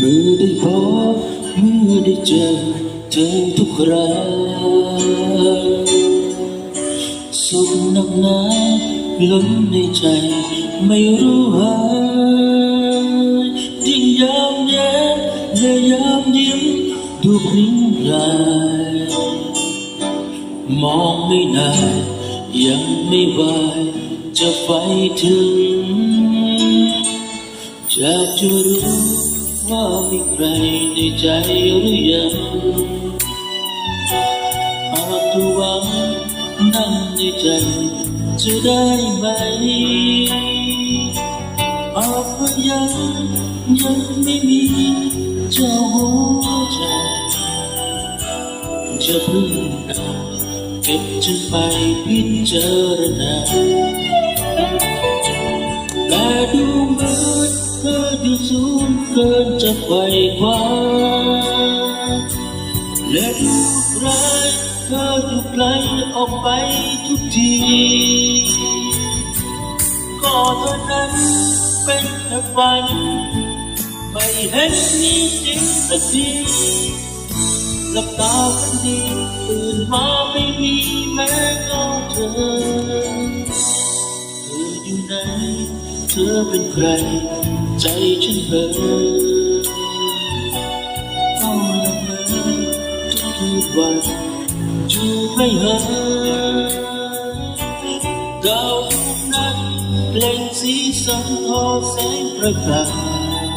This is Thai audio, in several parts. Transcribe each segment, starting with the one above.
มื่อได้พบเมื่อได้เจอเธอทุกคราสุขนักหนา ล้นในใจ ไม่รู้หายยิ่งยามแย้มและยามยิ้มดูพริ้งพลายมองไม่นานยังไม่ไหวจะไปถึงอยากจะรู้ว่ามีใครในใจหรือยังหากเธอหวังนั่งในใจ จะได้ไหมหากว่ายังยังไม่มีเจ้าหัวใจจะพึ่งเอาเก็บฉันไปพิจารณาแต่ดูเหมือนเธออยู่สูงเกินจะไขว่คว้าและดูร้าย ธออยู่ไกลออกไปทุกที ก็เท่านั้นเป็นแค่ฝัน ไม่เห็นมีจริงสักทีหลับตาฝันดีตื่นมาไม่มีแม้เงาเธอ เธออยู่ไหน เธอเป็นใคร ใจฉันเพ้อเอาละเมอทุกคืน วันจูไม่หายดาวนั้นเปล่งสีสันทอแสงประกาย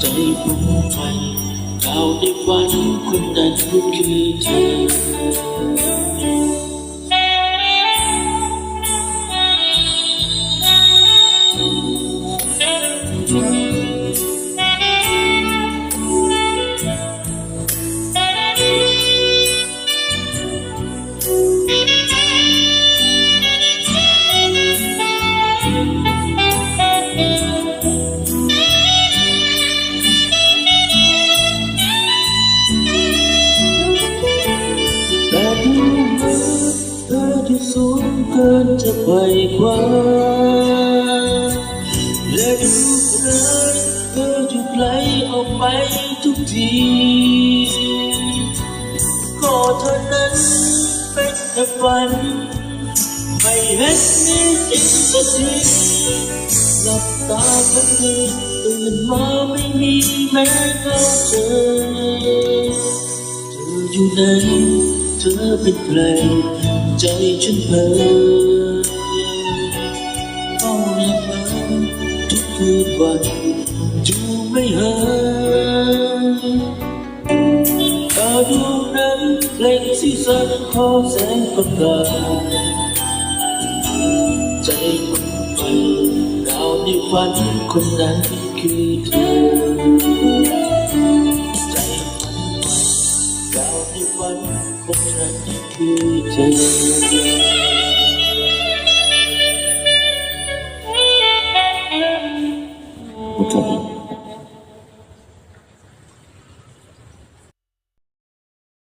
ใจผมไปดาวในฝันคนนั้นคือเธอ ที่สูงเกินจะไขว่คว้าและดูร้ายเธออยู่ไกลออกไปทุกทีก็เท่านั้นเป็นแค่ฝัน ไม่เห็นมีจริงสักทีหลับตาฝันดีตื่นมาไม่มีแม้เงาเธอเธออยู่ไหนเธอเป็นใคร ใจฉันเพ้อเอาละเมอทุกคืนวันจูไม่หายตาดวงนั้นเล่งสีสันขอแสงประกายใจคนไปดาวในฝันคนนั้นคือเธอ 我这里。